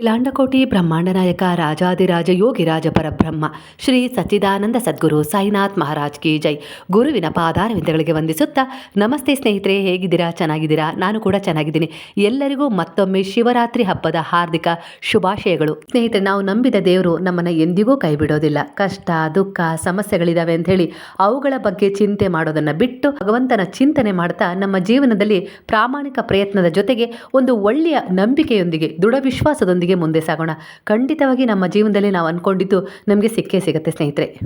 ಇಲಾಂಡಕೋಟಿ ಬ್ರಹ್ಮಾಂಡ ನಾಯಕ ರಾಜಾದಿರಾಜ ಯೋಗಿರಾಜ ಪರಬ್ರಹ್ಮ, ಶ್ರೀ ಸಚ್ಚಿದಾನಂದ ಸದ್ಗುರು ಸಾಯಿನಾಥ್ ಮಹಾರಾಜ್ ಕಿ ಜೈ. ಗುರುವಿನ ಪಾದಾರವಿಂದಗಳಿಗೆ ವಂದಿಸುತ್ತಾ, ನಮಸ್ತೆ ಸ್ನೇಹಿತರೆ, ಹೇಗಿದ್ದೀರಾ? ಚೆನ್ನಾಗಿದ್ದೀರಾ? ನಾನು ಕೂಡ ಚೆನ್ನಾಗಿದ್ದೀನಿ. ಎಲ್ಲರಿಗೂ ಮತ್ತೊಮ್ಮೆ ಶಿವರಾತ್ರಿ ಹಬ್ಬದ ಹಾರ್ದಿಕ ಶುಭಾಶಯಗಳು. ಸ್ನೇಹಿತರೆ, ನಾವು ನಂಬಿದ ದೇವರು ನಮ್ಮನ್ನು ಎಂದಿಗೂ ಕೈ ಬಿಡೋದಿಲ್ಲ ಕಷ್ಟ, ದುಃಖ, ಸಮಸ್ಯೆಗಳಿದಾವೆ ಅಂತ ಹೇಳಿ ಅವುಗಳ ಬಗ್ಗೆ ಚಿಂತೆ ಮಾಡೋದನ್ನು ಬಿಟ್ಟು ಭಗವಂತನ ಚಿಂತನೆ ಮಾಡ್ತಾ ನಮ್ಮ ಜೀವನದಲ್ಲಿ ಪ್ರಾಮಾಣಿಕ ಪ್ರಯತ್ನದ ಜೊತೆಗೆ ಒಂದು ಒಳ್ಳೆಯ ನಂಬಿಕೆಯೊಂದಿಗೆ, ದೃಢ ವಿಶ್ವಾಸದೊಂದಿಗೆ ಮುಂದೆ ಸಾಗೋಣ. ಖಂಡಿತವಾಗಿ ನಮ್ಮ ಜೀವನದಲ್ಲಿ ನಾವು ಅಂದ್ಕೊಂಡಿದ್ದು ನಮಗೆ ಸಿಕ್ಕೇ ಸಿಗುತ್ತೆ ಸ್ನೇಹಿತರೆ.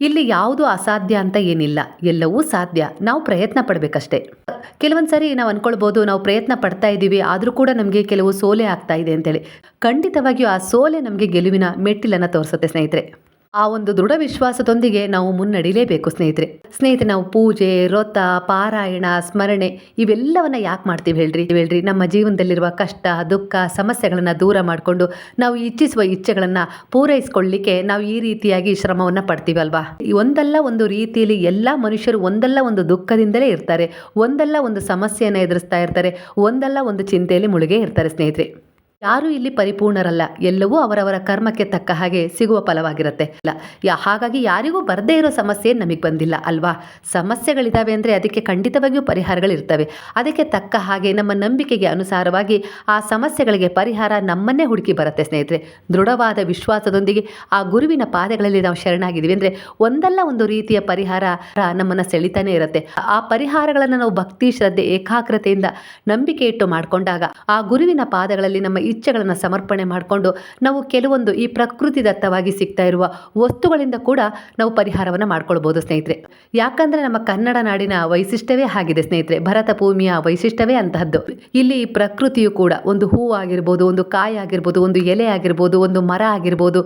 ಇಲ್ಲಿ ಯಾವುದು ಅಸಾಧ್ಯ ಅಂತ ಏನಿಲ್ಲ. ಎಲ್ಲವೂ ಸಾಧ್ಯ. ನಾವು ಪ್ರಯತ್ನ ಪಡಬೇಕಷ್ಟೇ. ಕೆಲವೊಂದು ಸಾರಿ ನಾವು ಅನ್ಕೊಳ್ಬೋದು ನಾವು ಪ್ರಯತ್ನ ಪಡ್ತಾ ಇದ್ದೀವಿ, ಆದರೂ ಕೂಡ ನಮಗೆ ಕೆಲವು ಸೋಲೆ ಆಗ್ತಾ ಇದೆ ಅಂತೇಳಿ. ಖಂಡಿತವಾಗಿಯೂ ಆ ಸೋಲೆ ನಮಗೆ ಗೆಲುವಿನ ಮೆಟ್ಟಿಲನ್ನು ತೋರಿಸುತ್ತೆ ಸ್ನೇಹಿತರೆ. ಆ ಒಂದು ದೃಢ ವಿಶ್ವಾಸದೊಂದಿಗೆ ನಾವು ಮುನ್ನಡಿಲೇಬೇಕು ಸ್ನೇಹಿತರೆ. ಸ್ನೇಹಿತರೆ, ನಾವು ಪೂಜೆ, ವ್ರತ, ಪಾರಾಯಣ, ಸ್ಮರಣೆ ಇವೆಲ್ಲವನ್ನ ಯಾಕೆ ಮಾಡ್ತೀವಿ ಹೇಳ್ರಿ? ಹೇಳ್ರಿ, ನಮ್ಮ ಜೀವನದಲ್ಲಿರುವ ಕಷ್ಟ, ದುಃಖ, ಸಮಸ್ಯೆಗಳನ್ನು ದೂರ ಮಾಡಿಕೊಂಡು ನಾವು ಇಚ್ಛಿಸುವ ಇಚ್ಛೆಗಳನ್ನು ಪೂರೈಸ್ಕೊಳ್ಳಿಕ್ಕೆ ನಾವು ಈ ರೀತಿಯಾಗಿ ಶ್ರಮವನ್ನು ಪಡ್ತೀವಿ ಅಲ್ವಾ? ಈ ಒಂದಲ್ಲ ಒಂದು ರೀತಿಯಲ್ಲಿ ಎಲ್ಲ ಮನುಷ್ಯರು ಒಂದಲ್ಲ ಒಂದು ದುಃಖದಿಂದಲೇ ಇರ್ತಾರೆ. ಒಂದಲ್ಲ ಒಂದು ಸಮಸ್ಯೆಯನ್ನು ಎದುರಿಸ್ತಾ ಇರ್ತಾರೆ. ಒಂದಲ್ಲ ಒಂದು ಚಿಂತೆಯಲ್ಲಿ ಮುಳುಗೇ ಇರ್ತಾರೆ, ಸ್ನೇಹಿತರೆ. ಯಾರು ಇಲ್ಲಿ ಪರಿಪೂರ್ಣರಲ್ಲ. ಎಲ್ಲವೂ ಅವರವರ ಕರ್ಮಕ್ಕೆ ತಕ್ಕ ಹಾಗೆ ಸಿಗುವ ಫಲವಾಗಿರುತ್ತೆ. ಇಲ್ಲ ಹಾಗಾಗಿ ಯಾರಿಗೂ ಬರದೇ ಇರೋ ಸಮಸ್ಯೆ ನಮಗೆ ಬಂದಿಲ್ಲ, ಅಲ್ವಾ? ಸಮಸ್ಯೆಗಳಿದ್ದಾವೆ ಅಂದರೆ ಅದಕ್ಕೆ ಖಂಡಿತವಾಗಿಯೂ ಪರಿಹಾರಗಳಿರ್ತವೆ. ಅದಕ್ಕೆ ತಕ್ಕ ಹಾಗೆ ನಮ್ಮ ನಂಬಿಕೆಗೆ ಅನುಸಾರವಾಗಿ ಆ ಸಮಸ್ಯೆಗಳಿಗೆ ಪರಿಹಾರ ನಮ್ಮನ್ನೇ ಹುಡುಕಿ ಬರುತ್ತೆ ಸ್ನೇಹಿತರೆ. ದೃಢವಾದ ವಿಶ್ವಾಸದೊಂದಿಗೆ ಆ ಗುರುವಿನ ಪಾದಗಳಲ್ಲಿ ನಾವು ಶರಣಾಗಿದ್ದೀವಿ ಅಂದರೆ ಒಂದಲ್ಲ ಒಂದು ರೀತಿಯ ಪರಿಹಾರ ನಮ್ಮನ್ನು ಸೆಳಿತಾನೆ ಇರುತ್ತೆ. ಆ ಪರಿಹಾರಗಳನ್ನು ನಾವು ಭಕ್ತಿ, ಶ್ರದ್ಧೆ, ಏಕಾಗ್ರತೆಯಿಂದ ನಂಬಿಕೆ ಇಟ್ಟು ಮಾಡಿಕೊಂಡಾಗ ಆ ಗುರುವಿನ ಪಾದಗಳಲ್ಲಿ ನಮ್ಮ ಇಚ್ಛೆಗಳನ್ನು ಸಮರ್ಪಣೆ ಮಾಡಿಕೊಂಡು ನಾವು ಕೆಲವೊಂದು ಈ ಪ್ರಕೃತಿ ದತ್ತವಾಗಿ ಸಿಗ್ತಾ ಇರುವ ವಸ್ತುಗಳಿಂದ ಕೂಡ ನಾವು ಪರಿಹಾರವನ್ನು ಮಾಡ್ಕೊಳ್ಬೋದು, ಸ್ನೇಹಿತರೆ. ಯಾಕಂದರೆ ನಮ್ಮ ಕನ್ನಡ ನಾಡಿನ ವೈಶಿಷ್ಟ್ಯವೇ ಆಗಿದೆ, ಸ್ನೇಹಿತರೆ. ಭರತ ಭೂಮಿಯ ವೈಶಿಷ್ಟ್ಯವೇ ಅಂತಹದ್ದು. ಇಲ್ಲಿ ಪ್ರಕೃತಿಯು ಕೂಡ ಒಂದು ಹೂ ಆಗಿರ್ಬೋದು, ಒಂದು ಕಾಯಿ ಆಗಿರ್ಬೋದು, ಒಂದು ಎಲೆ ಆಗಿರ್ಬೋದು, ಒಂದು ಮರ ಆಗಿರ್ಬೋದು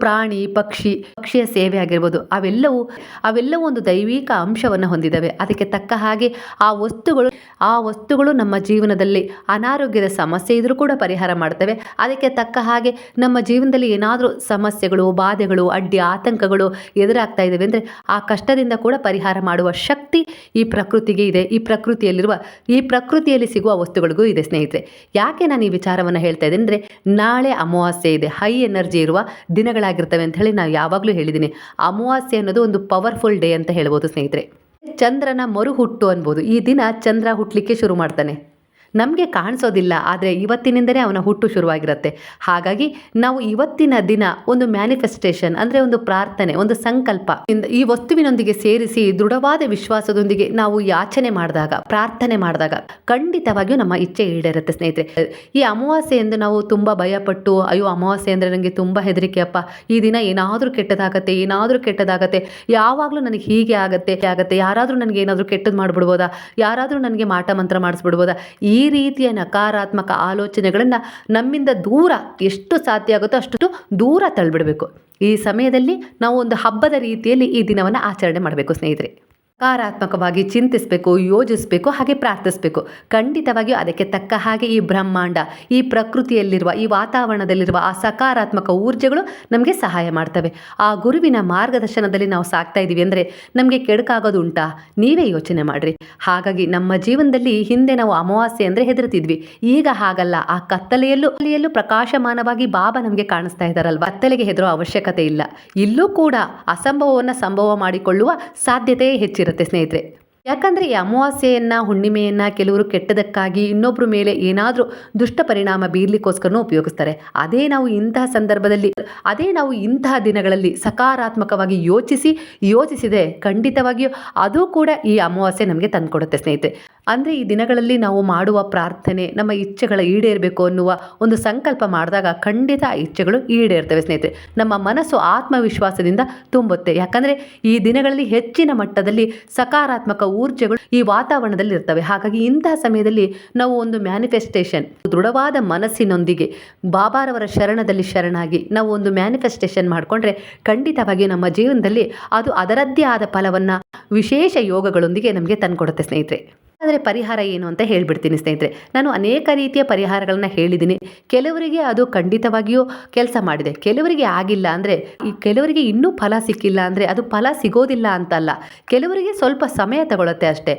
ಪ್ರಾಣಿ, ಪಕ್ಷಿ ಪಕ್ಷಿಯ ಸೇವೆ ಆಗಿರ್ಬೋದು, ಅವೆಲ್ಲವೂ ಅವೆಲ್ಲವೂ ಒಂದು ದೈವಿಕ ಅಂಶವನ್ನು ಹೊಂದಿದ್ದಾವೆ. ಅದಕ್ಕೆ ತಕ್ಕ ಹಾಗೆ ಆ ವಸ್ತುಗಳು ಆ ವಸ್ತುಗಳು ನಮ್ಮ ಜೀವನದಲ್ಲಿ ಅನಾರೋಗ್ಯದ ಸಮಸ್ಯೆ ಇದ್ರೂ ಕೂಡ ಪರಿಹಾರ ಮಾಡ್ತವೆ. ಅದಕ್ಕೆ ತಕ್ಕ ಹಾಗೆ ನಮ್ಮ ಜೀವನದಲ್ಲಿ ಏನಾದರೂ ಸಮಸ್ಯೆಗಳು, ಬಾಧೆಗಳು, ಅಡ್ಡಿ, ಆತಂಕಗಳು ಎದುರಾಗ್ತಾ ಇದ್ದಾವೆ ಅಂದರೆ ಆ ಕಷ್ಟದಿಂದ ಕೂಡ ಪರಿಹಾರ ಮಾಡುವ ಶಕ್ತಿ ಈ ಪ್ರಕೃತಿಗೆ ಇದೆ. ಈ ಪ್ರಕೃತಿಯಲ್ಲಿರುವ, ಈ ಪ್ರಕೃತಿಯಲ್ಲಿ ಸಿಗುವ ವಸ್ತುಗಳಿಗೂ ಇದೆ, ಸ್ನೇಹಿತರೆ. ಯಾಕೆ ನಾನು ಈ ವಿಚಾರವನ್ನು ಹೇಳ್ತಾ ಇದ್ದೇನೆ ಅಂದರೆ ನಾಳೆ ಅಮಾವಾಸ್ಯೆ ಇದೆ. ಹೈ ಎನರ್ಜಿ ಇರುವ ದಿನಗಳಾಗಿರ್ತವೆ ಅಂತ ಹೇಳಿ ನಾವು ಯಾವಾಗಲೂ ಹೇಳಿದ್ದೀನಿ. ಅಮಾವಾಸ್ಯೆ ಅನ್ನೋದು ಒಂದು ಪವರ್ಫುಲ್ ಡೇ ಅಂತ ಹೇಳ್ಬೋದು ಸ್ನೇಹಿತರೆ. ಚಂದ್ರನ ಮರು ಹುಟ್ಟು ಅನ್ಬೋದು. ಈ ದಿನ ಚಂದ್ರ ಹುಟ್ಟಲಿಕ್ಕೆ ಶುರು ಮಾಡ್ತಾನೆ. ನಮಗೆ ಕಾಣಿಸೋದಿಲ್ಲ, ಆದರೆ ಇವತ್ತಿನಿಂದಲೇ ಅವನ ಹುಟ್ಟು ಶುರುವಾಗಿರುತ್ತೆ. ಹಾಗಾಗಿ ನಾವು ಇವತ್ತಿನ ದಿನ ಒಂದು ಮ್ಯಾನಿಫೆಸ್ಟೇಷನ್ ಅಂದರೆ ಒಂದು ಪ್ರಾರ್ಥನೆ, ಒಂದು ಸಂಕಲ್ಪ ಈ ವಸ್ತುವಿನೊಂದಿಗೆ ಸೇರಿಸಿ ದೃಢವಾದ ವಿಶ್ವಾಸದೊಂದಿಗೆ ನಾವು ಯಾಚನೆ ಮಾಡಿದಾಗ, ಪ್ರಾರ್ಥನೆ ಮಾಡಿದಾಗ ಖಂಡಿತವಾಗಿಯೂ ನಮ್ಮ ಇಚ್ಛೆ ಈಡೇರುತ್ತೆ ಸ್ನೇಹಿತರೆ. ಈ ಅಮಾವಾಸ್ಯೆ ಎಂದು ನಾವು ತುಂಬ ಭಯಪಟ್ಟು, ಅಯ್ಯೋ ಅಮಾವಾಸ್ಯೆ ಅಂದರೆ ನನಗೆ ತುಂಬ ಹೆದರಿಕೆ, ಅಪ್ಪ, ಈ ದಿನ ಏನಾದರೂ ಕೆಟ್ಟದಾಗತ್ತೆ ಏನಾದರೂ ಕೆಟ್ಟದಾಗತ್ತೆ, ಯಾವಾಗಲೂ ನನಗೆ ಹೀಗೆ ಆಗತ್ತೆ ಆಗತ್ತೆ, ಯಾರಾದರೂ ನನಗೆ ಏನಾದರೂ ಕೆಟ್ಟದ್ದು ಮಾಡಿಬಿಡ್ಬೋದಾ, ಯಾರಾದರೂ ನನಗೆ ಮಾಟ ಮಂತ್ರ ಮಾಡಿಸ್ಬಿಡ್ಬೋದಾ, ಈ ರೀತಿಯ ನಕಾರಾತ್ಮಕ ಆಲೋಚನೆಗಳನ್ನು ನಮ್ಮಿಂದ ದೂರ ಎಷ್ಟು ಸಾಧ್ಯ ಆಗುತ್ತೋ ಅಷ್ಟು ದೂರ ತಳ್ಳಿಬಿಡಬೇಕು. ಈ ಸಮಯದಲ್ಲಿ ನಾವು ಒಂದು ಹಬ್ಬದ ರೀತಿಯಲ್ಲಿ ಈ ದಿನವನ್ನು ಆಚರಣೆ ಮಾಡಬೇಕು ಸ್ನೇಹಿತರೆ. ಸಕಾರಾತ್ಮಕವಾಗಿ ಚಿಂತಿಸಬೇಕು, ಯೋಜಿಸಬೇಕು, ಹಾಗೆ ಪ್ರಾರ್ಥಿಸಬೇಕು. ಖಂಡಿತವಾಗಿಯೂ ಅದಕ್ಕೆ ತಕ್ಕ ಹಾಗೆ ಈ ಬ್ರಹ್ಮಾಂಡ, ಈ ಪ್ರಕೃತಿಯಲ್ಲಿರುವ, ಈ ವಾತಾವರಣದಲ್ಲಿರುವ ಆ ಸಕಾರಾತ್ಮಕ ಊರ್ಜೆಗಳು ನಮಗೆ ಸಹಾಯ ಮಾಡ್ತವೆ. ಆ ಗುರುವಿನ ಮಾರ್ಗದರ್ಶನದಲ್ಲಿ ನಾವು ಸಾಕ್ತಾ ಇದ್ದೀವಿ ಅಂದರೆ ನಮಗೆ ಕೆಡಕಾಗೋದು ಉಂಟಾ? ನೀವೇ ಯೋಚನೆ ಮಾಡಿರಿ. ಹಾಗಾಗಿ ನಮ್ಮ ಜೀವನದಲ್ಲಿ ಹಿಂದೆ ನಾವು ಅಮಾವಾಸ್ಯೆ ಅಂದರೆ ಹೆದರ್ತಿದ್ವಿ ಈಗ ಹಾಗಲ್ಲ. ಆ ಕತ್ತಲೆಯಲ್ಲೂ ಅಲ್ಲಿಯಲ್ಲೂ ಪ್ರಕಾಶಮಾನವಾಗಿ ಬಾಬಾ ನಮಗೆ ಕಾಣಿಸ್ತಾ ಇದ್ದಾರಲ್ವ? ಕತ್ತಲೆಗೆ ಹೆದರೋ ಅವಶ್ಯಕತೆ ಇಲ್ಲ. ಇಲ್ಲೂ ಕೂಡ ಅಸಂಭವವನ್ನು ಸಂಭವ ಮಾಡಿಕೊಳ್ಳುವ ಸಾಧ್ಯತೆ ಹೆಚ್ಚಿರುತ್ತೆ ಸ್ನೇಹಿತರೆ. ಯಾಕಂದರೆ ಈ ಅಮಾವಾಸ್ಯೆಯನ್ನು, ಹುಣ್ಣಿಮೆಯನ್ನು ಕೆಲವರು ಕೆಟ್ಟದಕ್ಕಾಗಿ ಇನ್ನೊಬ್ಬರ ಮೇಲೆ ಏನಾದರೂ ದುಷ್ಟ ಪರಿಣಾಮ ಬೀರ್ಲಿಕ್ಕೋಸ್ಕರನೂ ಉಪಯೋಗಿಸ್ತಾರೆ. ಅದೇ ನಾವು ಇಂತಹ ಸಂದರ್ಭದಲ್ಲಿ, ಅದೇ ನಾವು ಇಂತಹ ದಿನಗಳಲ್ಲಿ ಸಕಾರಾತ್ಮಕವಾಗಿ ಯೋಚಿಸಿ ಯೋಚಿಸಿದೆ ಖಂಡಿತವಾಗಿಯೂ ಅದು ಕೂಡ ಈ ಅಮಾವಾಸ್ಯೆ ನಮಗೆ ತಂದುಕೊಡುತ್ತೆ ಸ್ನೇಹಿತರೆ. ಅಂದರೆ ಈ ದಿನಗಳಲ್ಲಿ ನಾವು ಮಾಡುವ ಪ್ರಾರ್ಥನೆ, ನಮ್ಮ ಇಚ್ಛೆಗಳ ಈಡೇರಬೇಕು ಅನ್ನುವ ಒಂದು ಸಂಕಲ್ಪ ಮಾಡಿದಾಗ ಖಂಡಿತ ಆ ಇಚ್ಛೆಗಳು ಈಡೇರ್ತವೆ ಸ್ನೇಹಿತರೆ. ನಮ್ಮ ಮನಸ್ಸು ಆತ್ಮವಿಶ್ವಾಸದಿಂದ ತುಂಬುತ್ತೆ. ಯಾಕಂದರೆ ಈ ದಿನಗಳಲ್ಲಿ ಹೆಚ್ಚಿನ ಮಟ್ಟದಲ್ಲಿ ಸಕಾರಾತ್ಮಕ ಊರ್ಜೆಗಳು ಈ ವಾತಾವರಣದಲ್ಲಿ ಇರ್ತವೆ ಹಾಗಾಗಿ ಇಂತಹ ಸಮಯದಲ್ಲಿ ನಾವು ಒಂದು ಮ್ಯಾನಿಫೆಸ್ಟೇಷನ್ ದೃಢವಾದ ಮನಸ್ಸಿನೊಂದಿಗೆ ಬಾಬಾರವರ ಶರಣದಲ್ಲಿ ಶರಣಾಗಿ ನಾವು ಒಂದು ಮ್ಯಾನಿಫೆಸ್ಟೇಷನ್ ಮಾಡಿಕೊಂಡ್ರೆ ಖಂಡಿತವಾಗಿ ನಮ್ಮ ಜೀವನದಲ್ಲಿ ಅದು ಅದರದ್ದೇ ಆದ ಫಲವನ್ನು ವಿಶೇಷ ಯೋಗಗಳೊಂದಿಗೆ ನಮಗೆ ತಂದುಕೊಡುತ್ತೆ ಸ್ನೇಹಿತರೆ. ಆದರೆ ಪರಿಹಾರ ಏನು ಅಂತ ಹೇಳಿಬಿಡ್ತೀನಿ ಸ್ನೇಹಿತರೆ. ನಾನು ಅನೇಕ ರೀತಿಯ ಪರಿಹಾರಗಳನ್ನ ಹೇಳಿದ್ದೀನಿ. ಕೆಲವರಿಗೆ ಅದು ಖಂಡಿತವಾಗಿಯೂ ಕೆಲಸ ಮಾಡಿದೆ. ಕೆಲವರಿಗೆ ಆಗಿಲ್ಲ ಅಂದರೆ, ಈ ಕೆಲವರಿಗೆ ಇನ್ನೂ ಫಲ ಸಿಕ್ಕಿಲ್ಲ ಅಂದರೆ ಅದು ಫಲ ಸಿಗೋದಿಲ್ಲ ಅಂತಲ್ಲ. ಕೆಲವರಿಗೆ ಸ್ವಲ್ಪ ಸಮಯ ತಗೊಳುತ್ತೆ ಅಷ್ಟೇ.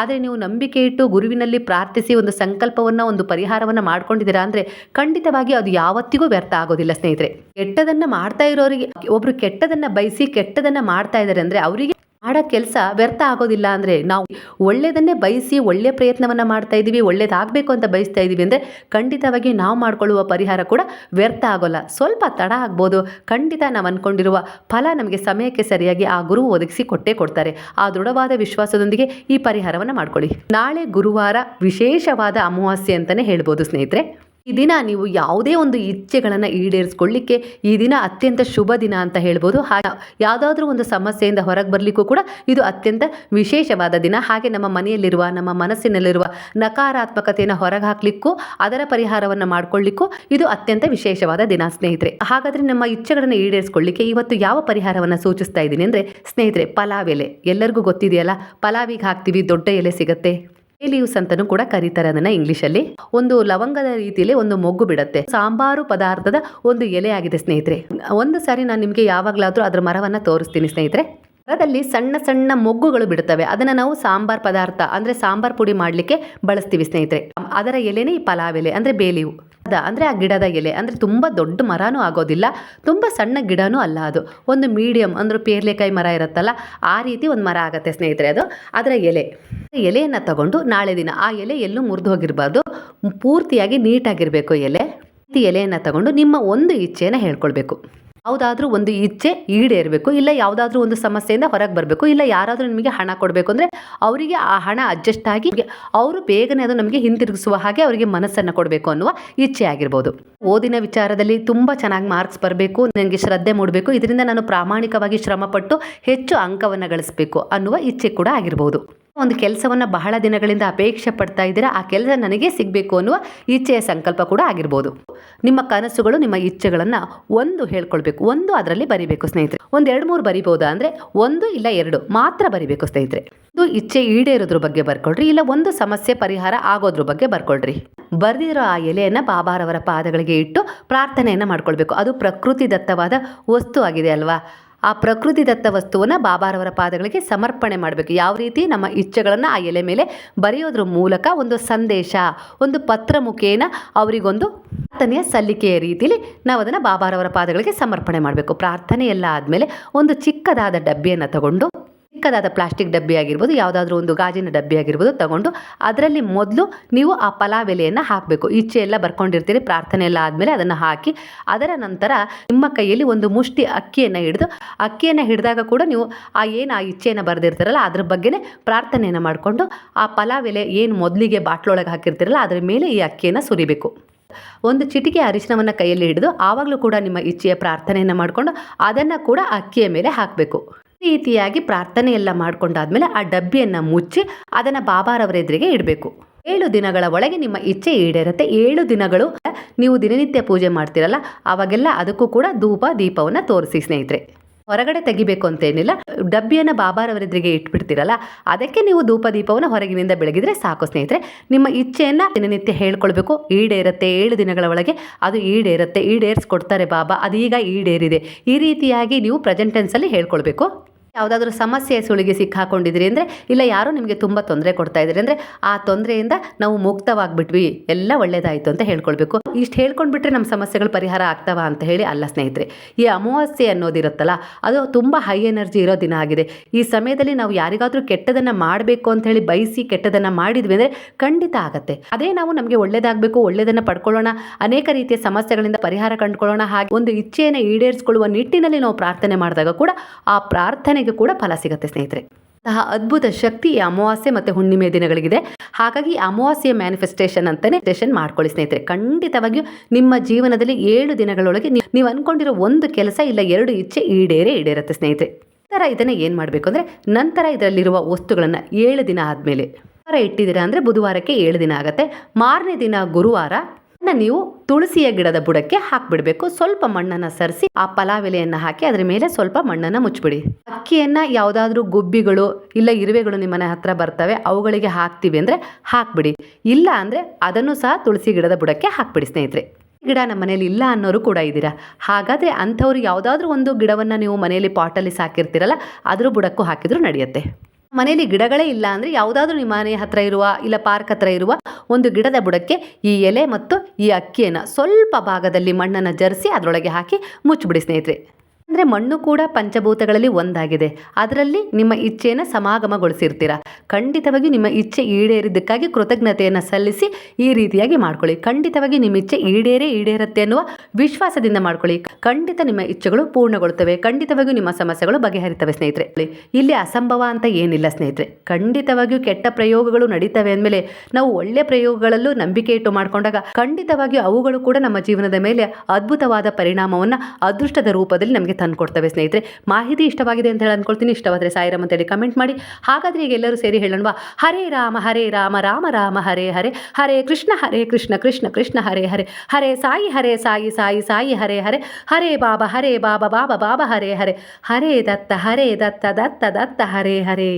ಆದರೆ ನೀವು ನಂಬಿಕೆ ಇಟ್ಟು ಗುರುವಿನಲ್ಲಿ ಪ್ರಾರ್ಥಿಸಿ ಒಂದು ಸಂಕಲ್ಪವನ್ನು, ಒಂದು ಪರಿಹಾರವನ್ನು ಮಾಡ್ಕೊಂಡಿದ್ದೀರಾ ಅಂದರೆ ಖಂಡಿತವಾಗಿ ಅದು ಯಾವತ್ತಿಗೂ ವ್ಯರ್ಥ ಆಗೋದಿಲ್ಲ ಸ್ನೇಹಿತರೆ. ಕೆಟ್ಟದನ್ನು ಮಾಡ್ತಾ ಇರೋರಿಗೆ, ಒಬ್ರು ಕೆಟ್ಟದನ್ನು ಬಯಸಿ ಕೆಟ್ಟದನ್ನು ಮಾಡ್ತಾ ಇದ್ದಾರೆ ಅಂದರೆ ಅವರಿಗೆ ಮಾಡೋ ಕೆಲಸ ವ್ಯರ್ಥ ಆಗೋದಿಲ್ಲ ಅಂದರೆ ನಾವು ಒಳ್ಳೆಯದನ್ನೇ ಬಯಸಿ ಒಳ್ಳೆಯ ಪ್ರಯತ್ನವನ್ನು ಮಾಡ್ತಾ ಇದ್ದೀವಿ ಒಳ್ಳೇದಾಗಬೇಕು ಅಂತ ಬಯಸ್ತಾ ಇದ್ದೀವಿ ಅಂದರೆ ಖಂಡಿತವಾಗಿ ನಾವು ಮಾಡಿಕೊಳ್ಳುವ ಪರಿಹಾರ ಕೂಡ ವ್ಯರ್ಥ ಆಗೋಲ್ಲ. ಸ್ವಲ್ಪ ತಡ ಆಗ್ಬೋದು. ಖಂಡಿತ ನಾವು ಅಂದ್ಕೊಂಡಿರುವ ಫಲ ನಮಗೆ ಸಮಯಕ್ಕೆ ಸರಿಯಾಗಿ ಆ ಗುರು ಒದಗಿಸಿ ಕೊಟ್ಟೇ ಕೊಡ್ತಾರೆ. ಆ ದೃಢವಾದ ವಿಶ್ವಾಸದೊಂದಿಗೆ ಈ ಪರಿಹಾರವನ್ನು ಮಾಡ್ಕೊಳ್ಳಿ. ನಾಳೆ ಗುರುವಾರ ವಿಶೇಷವಾದ ಅಮಾವಾಸ್ಯೆ ಅಂತಲೇ ಹೇಳ್ಬೋದು ಸ್ನೇಹಿತರೆ. ಈ ದಿನ ನೀವು ಯಾವುದೇ ಒಂದು ಇಚ್ಛೆಗಳನ್ನು ಈಡೇರಿಸ್ಕೊಳ್ಳಿಕ್ಕೆ ಈ ದಿನ ಅತ್ಯಂತ ಶುಭ ದಿನ ಅಂತ ಹೇಳ್ಬೋದು. ಹಾಗೆ ಯಾವುದಾದ್ರೂ ಒಂದು ಸಮಸ್ಯೆಯಿಂದ ಹೊರಗೆ ಬರಲಿಕ್ಕೂ ಕೂಡ ಇದು ಅತ್ಯಂತ ವಿಶೇಷವಾದ ದಿನ. ಹಾಗೆ ನಮ್ಮ ಮನೆಯಲ್ಲಿರುವ, ನಮ್ಮ ಮನಸ್ಸಿನಲ್ಲಿರುವ ನಕಾರಾತ್ಮಕತೆಯನ್ನು ಹೊರಗೆ ಹಾಕಲಿಕ್ಕೂ ಅದರ ಪರಿಹಾರವನ್ನು ಮಾಡಿಕೊಳ್ಳಿಕ್ಕೂ ಇದು ಅತ್ಯಂತ ವಿಶೇಷವಾದ ದಿನ ಸ್ನೇಹಿತರೆ. ಹಾಗಾದರೆ ನಮ್ಮ ಇಚ್ಛೆಗಳನ್ನು ಈಡೇರಿಸ್ಕೊಳ್ಳಿಕ್ಕೆ ಇವತ್ತು ಯಾವ ಪರಿಹಾರವನ್ನು ಸೂಚಿಸ್ತಾ ಇದ್ದೀನಿ ಅಂದರೆ, ಸ್ನೇಹಿತರೆ, ಪಲಾವ್ ಎಲೆ. ಎಲ್ಲರಿಗೂ ಗೊತ್ತಿದೆಯಲ್ಲ, ಪಲಾವಿಗೆ ಹಾಕ್ತೀವಿ, ದೊಡ್ಡ ಎಲೆ ಸಿಗುತ್ತೆ. ಲೀವ್ಸ್ ಅಂತಾನೂ ಕೂಡ ಕರೀತಾರೆ ಅದನ್ನ ಇಂಗ್ಲಿಷ್ ಅಲ್ಲಿ ಒಂದು ಲವಂಗದ ರೀತಿಯಲ್ಲಿ ಒಂದು ಮೊಗ್ಗು ಬಿಡುತ್ತೆ. ಸಾಂಬಾರು ಪದಾರ್ಥದ ಒಂದು ಎಲೆ ಆಗಿದೆ ಸ್ನೇಹಿತರೆ. ಒಂದು ಸಾರಿ ನಾನು ನಿಮಗೆ ಯಾವಾಗಲಾದರೂ ಅದರ ಮರವನ್ನು ತೋರಿಸ್ತೀನಿ ಸ್ನೇಹಿತರೆ. ಮರದಲ್ಲಿ ಸಣ್ಣ ಸಣ್ಣ ಮೊಗ್ಗುಗಳು ಬಿಡುತ್ತವೆ. ಅದನ್ನು ನಾವು ಸಾಂಬಾರ್ ಪದಾರ್ಥ ಅಂದರೆ ಸಾಂಬಾರ್ ಪುಡಿ ಮಾಡಲಿಕ್ಕೆ ಬಳಸ್ತೀವಿ ಸ್ನೇಹಿತರೆ. ಅದರ ಎಲೆನೇ ಈ ಪಲಾವ್ ಎಲೆ ಅಂದರೆ ಬೇಲಿವು. ಅಂದರೆ ಆ ಗಿಡದ ಎಲೆ. ಅಂದರೆ ತುಂಬ ದೊಡ್ಡ ಮರನೂ ಆಗೋದಿಲ್ಲ. ತುಂಬ ಸಣ್ಣ ಗಿಡನೂ ಅಲ್ಲ ಅದು. ಒಂದು ಮೀಡಿಯಮ್ ಅಂದ್ರೆ ಪೇರ್ಲೆಕಾಯಿ ಮರ ಇರುತ್ತಲ್ಲ, ಆ ರೀತಿ ಒಂದು ಮರ ಆಗುತ್ತೆ ಸ್ನೇಹಿತರೆ ಅದು. ಅದರ ಎಲೆ. ಎಲೆಯನ್ನು ತಗೊಂಡು ನಾಳೆ ದಿನ ಆ ಎಲೆ ಎಲ್ಲೂ ಮುರಿದು ಹೋಗಿರಬಾರ್ದು. ಪೂರ್ತಿಯಾಗಿ ನೀಟಾಗಿರಬೇಕು ಎಲೆ. ಎಲೆಯನ್ನು ತಗೊಂಡು ನಿಮ್ಮ ಒಂದು ಇಚ್ಛೆಯನ್ನು ಹೇಳ್ಕೊಳ್ಬೇಕು. ಯಾವುದಾದ್ರೂ ಒಂದು ಇಚ್ಛೆ ಈಡೇರಬೇಕು, ಇಲ್ಲ ಯಾವುದಾದ್ರೂ ಒಂದು ಸಮಸ್ಯೆಯಿಂದ ಹೊರಗೆ ಬರಬೇಕು, ಇಲ್ಲ ಯಾರಾದರೂ ನಿಮಗೆ ಹಣ ಕೊಡಬೇಕು ಅಂದರೆ ಅವರಿಗೆ ಆ ಹಣ ಅಡ್ಜಸ್ಟ್ ಆಗಿ ಅವರು ಬೇಗನೆ ಅದು ನಮಗೆ ಹಿಂತಿರುಗಿಸುವ ಹಾಗೆ ಅವರಿಗೆ ಮನಸ್ಸನ್ನು ಕೊಡಬೇಕು ಅನ್ನುವ ಇಚ್ಛೆ ಆಗಿರ್ಬೋದು. ಓದಿನ ವಿಚಾರದಲ್ಲಿ ತುಂಬ ಚೆನ್ನಾಗಿ ಮಾರ್ಕ್ಸ್ ಬರಬೇಕು ನನಗೆ ಶ್ರದ್ಧೆ ಮೂಡಬೇಕು, ಇದರಿಂದ ನಾನು ಪ್ರಾಮಾಣಿಕವಾಗಿ ಶ್ರಮಪಟ್ಟು ಹೆಚ್ಚು ಅಂಕವನ್ನು ಗಳಿಸಬೇಕು ಅನ್ನುವ ಇಚ್ಛೆ ಕೂಡ ಆಗಿರ್ಬೋದು. ಒಂದು ಕೆಲಸವನ್ನು ಬಹಳ ದಿನಗಳಿಂದ ಅಪೇಕ್ಷೆ ಪಡ್ತಾ ಇದ್ದೀರಾ, ಆ ಕೆಲಸ ನನಗೆ ಸಿಗಬೇಕು ಅನ್ನುವ ಇಚ್ಛೆಯ ಸಂಕಲ್ಪ ಕೂಡ ಆಗಿರ್ಬೋದು. ನಿಮ್ಮ ಕನಸುಗಳು, ನಿಮ್ಮ ಇಚ್ಛೆಗಳನ್ನು ಒಂದು ಹೇಳ್ಕೊಳ್ಬೇಕು, ಒಂದು ಅದರಲ್ಲಿ ಬರಿಬೇಕು ಸ್ನೇಹಿತರೆ. ಒಂದು ಎರಡು ಮೂರು ಬರಿಬೋದಾ ಅಂದರೆ ಒಂದು ಇಲ್ಲ ಎರಡು, ಮಾತ್ರ ಬರಿಬೇಕು ಸ್ನೇಹಿತರೆ. ಒಂದು ಇಚ್ಛೆ ಈಡೇರೋದ್ರ ಬಗ್ಗೆ ಬರ್ಕೊಳ್ರಿ, ಇಲ್ಲ ಒಂದು ಸಮಸ್ಯೆ ಪರಿಹಾರ ಆಗೋದ್ರ ಬಗ್ಗೆ ಬರ್ಕೊಳ್ರಿ. ಬರೆದಿರೋ ಆ ಎಲೆಯನ್ನು ಬಾಬಾರವರ ಪಾದಗಳಿಗೆ ಇಟ್ಟು ಪ್ರಾರ್ಥನೆಯನ್ನು ಮಾಡ್ಕೊಳ್ಬೇಕು. ಅದು ಪ್ರಕೃತಿ ದತ್ತವಾದ ವಸ್ತು ಆಗಿದೆ ಅಲ್ವಾ? ಆ ಪ್ರಕೃತಿ ದತ್ತ ವಸ್ತುವನ್ನು ಬಾಬಾರವರ ಪಾದಗಳಿಗೆ ಸಮರ್ಪಣೆ ಮಾಡಬೇಕು. ಯಾವ ರೀತಿ? ನಮ್ಮ ಇಚ್ಛೆಗಳನ್ನು ಆ ಎಲೆ ಮೇಲೆ ಬರೆಯೋದ್ರ ಮೂಲಕ ಒಂದು ಸಂದೇಶ, ಒಂದು ಪತ್ರ ಮುಖೇನ ಅವರಿಗೊಂದು ಪ್ರಾರ್ಥನೆಯ ಸಲ್ಲಿಕೆಯ ರೀತಿಯಲ್ಲಿ ನಾವು ಅದನ್ನು ಬಾಬಾರವರ ಪಾದಗಳಿಗೆ ಸಮರ್ಪಣೆ ಮಾಡಬೇಕು. ಪ್ರಾರ್ಥನೆ ಎಲ್ಲ ಆದಮೇಲೆ ಒಂದು ಚಿಕ್ಕದಾದ ಡಬ್ಬಿಯನ್ನು ತಗೊಂಡು ಚಿಕ್ಕದಾದ ಪ್ಲಾಸ್ಟಿಕ್ ಡಬ್ಬಿ ಆಗಿರ್ಬೋದು, ಯಾವುದಾದ್ರೂ ಒಂದು ಗಾಜಿನ ಡಬ್ಬಿ ಆಗಿರ್ಬೋದು ತಗೊಂಡು ಅದರಲ್ಲಿ ಮೊದಲು ನೀವು ಆ ಪಲಾವ್ ಎಲೆಯನ್ನು ಹಾಕಬೇಕು. ಇಚ್ಛೆ ಎಲ್ಲ ಬರ್ಕೊಂಡಿರ್ತೀರಿ, ಪ್ರಾರ್ಥನೆ ಎಲ್ಲ ಆದಮೇಲೆ ಅದನ್ನು ಹಾಕಿ ಅದರ ನಂತರ ನಿಮ್ಮ ಕೈಯಲ್ಲಿ ಒಂದು ಮುಷ್ಟಿ ಅಕ್ಕಿಯನ್ನು ಹಿಡಿದು, ಅಕ್ಕಿಯನ್ನು ಹಿಡಿದಾಗ ಕೂಡ ನೀವು ಆ ಏನು ಆ ಇಚ್ಛೆಯನ್ನು ಬರೆದಿರ್ತೀರಲ್ಲ, ಅದ್ರ ಬಗ್ಗೆನೇ ಪ್ರಾರ್ಥನೆಯನ್ನು ಮಾಡಿಕೊಂಡು ಆ ಪಲಾವ್ ಎಲೆ ಏನು ಮೊದಲಿಗೆ ಬಾಟ್ಲೊಳಗೆ ಹಾಕಿರ್ತೀರಲ್ಲ, ಅದರ ಮೇಲೆ ಈ ಅಕ್ಕಿಯನ್ನು ಸುರಿಬೇಕು. ಒಂದು ಚಿಟಿಕೆ ಅರಿಶಿನವನ್ನು ಕೈಯಲ್ಲಿ ಹಿಡಿದು ಆವಾಗಲೂ ಕೂಡ ನಿಮ್ಮ ಇಚ್ಛೆಯ ಪ್ರಾರ್ಥನೆಯನ್ನು ಮಾಡಿಕೊಂಡು ಅದನ್ನು ಕೂಡ ಅಕ್ಕಿಯ ಮೇಲೆ ಹಾಕಬೇಕು. ರೀತಿಯಾಗಿ ಪ್ರಾರ್ಥನೆ ಎಲ್ಲ ಮಾಡ್ಕೊಂಡಾದ್ಮೇಲೆ ಆ ಡಬ್ಬಿಯನ್ನು ಮುಚ್ಚಿ ಅದನ್ನು ಬಾಬಾರವರ ಎದುರಿಗೆ ಇಡಬೇಕು. ಏಳು ದಿನಗಳ ಒಳಗೆ ನಿಮ್ಮ ಇಚ್ಛೆ ಈಡೇರುತ್ತೆ. ಏಳು ದಿನಗಳು ನೀವು ದಿನನಿತ್ಯ ಪೂಜೆ ಮಾಡ್ತಿರಲ್ಲ ಅವಾಗೆಲ್ಲ ಅದಕ್ಕೂ ಕೂಡ ಧೂಪ, ದೀಪವನ್ನು ತೋರಿಸಿ ಸ್ನೇಹಿತರೆ. ಹೊರಗಡೆ ತೆಗಿಬೇಕು ಅಂತೇನಿಲ್ಲ, ಡಬ್ಬಿಯನ್ನು ಬಾಬಾರವರ ಎದುರಿಗೆ ಇಟ್ಬಿಡ್ತೀರಲ್ಲ, ಅದಕ್ಕೆ ನೀವು ಧೂಪ, ದೀಪವನ್ನು ಹೊರಗಿನಿಂದ ಬೆಳಗಿದ್ರೆ ಸಾಕು ಸ್ನೇಹಿತರೆ. ನಿಮ್ಮ ಇಚ್ಛೆಯನ್ನು ದಿನನಿತ್ಯ ಹೇಳ್ಕೊಳ್ಬೇಕು. ಈಡೇರುತ್ತೆ, ಏಳು ದಿನಗಳ ಒಳಗೆ ಅದು ಈಡೇರುತ್ತೆ, ಈಡೇರಿಸ್ಕೊಡ್ತಾರೆ ಬಾಬಾ, ಅದೀಗ ಈಡೇರಿದೆ. ಈ ರೀತಿಯಾಗಿ ನೀವು ಪ್ರೆಸೆಂಟೆನ್ಸಲ್ಲಿ ಹೇಳ್ಕೊಳ್ಬೇಕು. ಯಾವುದಾದ್ರೂ ಸಮಸ್ಯೆ ಸುಳಿಗೆ ಸಿಕ್ಕಾಕೊಂಡಿದ್ರಿ ಅಂದರೆ, ಇಲ್ಲ ಯಾರು ನಿಮಗೆ ತುಂಬ ತೊಂದರೆ ಕೊಡ್ತಾ ಇದ್ದಾರೆ ಅಂದರೆ, ಆ ತೊಂದರೆಯಿಂದ ನಾವು ಮುಕ್ತವಾಗಿಬಿಟ್ವಿ, ಎಲ್ಲ ಒಳ್ಳೇದಾಯಿತು ಅಂತ ಹೇಳ್ಕೊಳ್ಬೇಕು. ಇಷ್ಟು ಹೇಳ್ಕೊಂಡ್ಬಿಟ್ರೆ ನಮ್ಮ ಸಮಸ್ಯೆಗಳು ಪರಿಹಾರ ಆಗ್ತಾವ ಅಂತ ಹೇಳಿ ಅಲ್ಲ ಸ್ನೇಹಿತರೆ. ಈ ಅಮಾವಾಸ್ಯೆ ಅನ್ನೋದಿರುತ್ತಲ್ಲ, ಅದು ತುಂಬ ಹೈ ಎನರ್ಜಿ ಇರೋ ದಿನ ಆಗಿದೆ. ಈ ಸಮಯದಲ್ಲಿ ನಾವು ಯಾರಿಗಾದರೂ ಕೆಟ್ಟದನ್ನು ಮಾಡಬೇಕು ಅಂತ ಹೇಳಿ ಬಯಸಿ ಕೆಟ್ಟದನ್ನು ಮಾಡಿದ್ವಿ ಅಂದರೆ ಖಂಡಿತ ಆಗುತ್ತೆ. ಅದೇ ನಾವು ನಮಗೆ ಒಳ್ಳೇದಾಗಬೇಕು, ಒಳ್ಳೇದನ್ನು ಪಡ್ಕೊಳ್ಳೋಣ, ಅನೇಕ ರೀತಿಯ ಸಮಸ್ಯೆಗಳಿಂದ ಪರಿಹಾರ ಕಂಡುಕೊಳ್ಳೋಣ ಹಾಗೆ ಒಂದು ಇಚ್ಛೆಯನ್ನು ಈಡೇರಿಸಿಕೊಳ್ಳುವ ನಿಟ್ಟಿನಲ್ಲಿ ನಾವು ಪ್ರಾರ್ಥನೆ ಮಾಡಿದಾಗ ಕೂಡ ಆ ಪ್ರಾರ್ಥನೆಗೆ ಕೂಡ ಫಲ ಸಿಗುತ್ತೆ, ಸ್ನೇಹಿತರೆ. ಅಂತಹ ಅದ್ಭುತ ಶಕ್ತಿ ಈ ಅಮಾವಾಸ್ಯೆ ಮತ್ತು ಹುಣ್ಣಿಮೆ ದಿನಗಳಿಗಿದೆ. ಹಾಗಾಗಿ ಅಮಾವಾಸ್ಯೆ ಮ್ಯಾನಿಫೆಸ್ಟೇಷನ್ ಅಂತಲೇ ಸ್ಟೇಷನ್ ಮಾಡ್ಕೊಳ್ಳಿ, ಸ್ನೇಹಿತರೆ. ಖಂಡಿತವಾಗಿಯೂ ನಿಮ್ಮ ಜೀವನದಲ್ಲಿ ಏಳು ದಿನಗಳೊಳಗೆ ನೀವು ಅನ್ಕೊಂಡಿರೋ ಒಂದು ಕೆಲಸ ಇಲ್ಲ, ಎರಡು ಇಚ್ಛೆ ಈಡೇರೇ ಈಡೇರುತ್ತೆ, ಸ್ನೇಹಿತರೆ. ನಂತರ ಇದನ್ನು ಏನು ಮಾಡಬೇಕು ಅಂದರೆ, ನಂತರ ಇದರಲ್ಲಿರುವ ವಸ್ತುಗಳನ್ನು ಏಳು ದಿನ ಆದಮೇಲೆ. ವಾರ ಇಟ್ಟಿದ್ದೀರಾ ಅಂದರೆ ಬುಧವಾರಕ್ಕೆ ಏಳು ದಿನ ಆಗುತ್ತೆ. ಮಾರನೇ ದಿನ ಗುರುವಾರ ನೀವು ತುಳಸಿಯ ಗಿಡದ ಬುಡಕ್ಕೆ ಹಾಕ್ಬಿಡ್ಬೇಕು. ಸ್ವಲ್ಪ ಮಣ್ಣನ್ನು ಸರಿಸಿ ಆ ಪಲಾವ್ ಎಲೆಯನ್ನು ಹಾಕಿ ಅದ್ರ ಮೇಲೆ ಸ್ವಲ್ಪ ಮಣ್ಣನ್ನು ಮುಚ್ಚಿಬಿಡಿ. ಅಕ್ಕಿಯನ್ನ ಯಾವುದಾದ್ರೂ ಗುಬ್ಬಿಗಳು ಇಲ್ಲ ಇರುವೆಗಳು ನಿಮ್ಮ ಮನೆ ಹತ್ರ ಬರ್ತವೆ ಅವುಗಳಿಗೆ ಹಾಕ್ತೀವಿ ಅಂದರೆ ಹಾಕ್ಬಿಡಿ. ಇಲ್ಲ ಅಂದರೆ ಅದನ್ನು ಸಹ ತುಳಸಿ ಗಿಡದ ಬುಡಕ್ಕೆ ಹಾಕ್ಬಿಡಿ ಸ್ನೇಹಿತರೆ. ಗಿಡ ನಮ್ಮ ಮನೇಲಿ ಇಲ್ಲ ಅನ್ನೋರು ಕೂಡ ಇದ್ದೀರಾ? ಹಾಗಾದರೆ ಅಂಥವ್ರು ಯಾವುದಾದ್ರೂ ಒಂದು ಗಿಡವನ್ನು ನೀವು ಮನೆಯಲ್ಲಿ ಪಾಟಲ್ಲಿ ಸಾಕಿರ್ತೀರಲ್ಲ, ಅದ್ರ ಬುಡಕ್ಕೂ ಹಾಕಿದ್ರು ನಡೆಯುತ್ತೆ. ಮನೆಯಲ್ಲಿ ಗಿಡಗಳೇ ಇಲ್ಲ ಅಂದರೆ ಯಾವುದಾದ್ರೂ ನಿಮ್ಮ ಮನೆ ಹತ್ರ ಇರುವ ಇಲ್ಲ ಪಾರ್ಕ್ ಹತ್ರ ಇರುವ ಒಂದು ಗಿಡದ ಬುಡಕ್ಕೆ ಈ ಎಲೆ ಮತ್ತು ಈ ಅಕ್ಕಿಯನ್ನು ಸ್ವಲ್ಪ ಭಾಗದಲ್ಲಿ ಮಣ್ಣನ್ನು ಜರಿಸಿ ಅದರೊಳಗೆ ಹಾಕಿ ಮುಚ್ಚಿಬಿಡಿ ಸ್ನೇಹಿತರೆ. ಅಂದರೆ ಮಣ್ಣು ಕೂಡ ಪಂಚಭೂತಗಳಲ್ಲಿ ಒಂದಾಗಿದೆ. ಅದರಲ್ಲಿ ನಿಮ್ಮ ಇಚ್ಛೆಯನ್ನು ಸಮಾಗಮಗೊಳಿಸಿರ್ತೀರ. ಖಂಡಿತವಾಗಿ ನಿಮ್ಮ ಇಚ್ಛೆ ಈಡೇರಿದ್ದಕ್ಕಾಗಿ ಕೃತಜ್ಞತೆಯನ್ನು ಸಲ್ಲಿಸಿ ಈ ರೀತಿಯಾಗಿ ಮಾಡ್ಕೊಳ್ಳಿ. ಖಂಡಿತವಾಗಿ ನಿಮ್ಮ ಇಚ್ಛೆ ಈಡೇರೇ ಈಡೇರುತ್ತೆ ಅನ್ನುವ ವಿಶ್ವಾಸದಿಂದ ಮಾಡ್ಕೊಳ್ಳಿ. ಖಂಡಿತ ನಿಮ್ಮ ಇಚ್ಛೆಗಳು ಪೂರ್ಣಗೊಳ್ಳುತ್ತವೆ. ಖಂಡಿತವಾಗಿಯೂ ನಿಮ್ಮ ಸಮಸ್ಯೆಗಳು ಬಗೆಹರಿತವೆ ಸ್ನೇಹಿತರೆ. ಇಲ್ಲಿ ಅಸಂಭವ ಅಂತ ಏನಿಲ್ಲ ಸ್ನೇಹಿತರೆ. ಖಂಡಿತವಾಗಿಯೂ ಕೆಟ್ಟ ಪ್ರಯೋಗಗಳು ನಡೀತವೆ ಅಂದಮೇಲೆ ನಾವು ಒಳ್ಳೆ ಪ್ರಯೋಗಗಳಲ್ಲೂ ನಂಬಿಕೆ ಇಟ್ಟು ಮಾಡಿಕೊಂಡಾಗ ಖಂಡಿತವಾಗಿಯೂ ಅವುಗಳು ಕೂಡ ನಮ್ಮ ಜೀವನದ ಮೇಲೆ ಅದ್ಭುತವಾದ ಪರಿಣಾಮವನ್ನು ಅದೃಷ್ಟದ ರೂಪದಲ್ಲಿ ನಮಗೆ ತಂದುಕೊಡ್ತವೆ ಸ್ನೇಹಿತರೆ. ಮಾಹಿತಿ ಇಷ್ಟವಾಗಿದೆ ಅಂತ ಹೇಳಿ ಅಂದ್ಕೊಳ್ತೀನಿ ಇಷ್ಟವಾದರೆ ಸಾಯಿರಾಮ್ ಅಂತೇಳಿ ಕಮೆಂಟ್ ಮಾಡಿ. ಹಾಗಾದರೆ ಈಗ ಎಲ್ಲರೂ ಸೇರಿ ಹೇಳೋಣವಾ? ಹರೇ ರಾಮ ಹರೇ ರಾಮ ರಾಮ ರಾಮ, ಹರೇ ಹರೇ ಹರೇ ಕೃಷ್ಣ ಹರೇ ಕೃಷ್ಣ ಕೃಷ್ಣ ಕೃಷ್ಣ, ಹರೇ ಹರೇ ಹರೇ ಸಾಯಿ ಹರೇ ಸಾಯಿ ಸಾಯಿ ಸಾಯಿ, ಹರೇ ಹರೇ ಹರೇ ಬಾಬಾ ಹರೇ ಬಾಬಾ ಬಾಬಾ ಬಾಬಾ, ಹರೇ ಹರೇ ಹರೇ ದತ್ತ ಹರೇ ದತ್ತ ದತ್ತ ದತ್ತ, ಹರೇ ಹರೇ.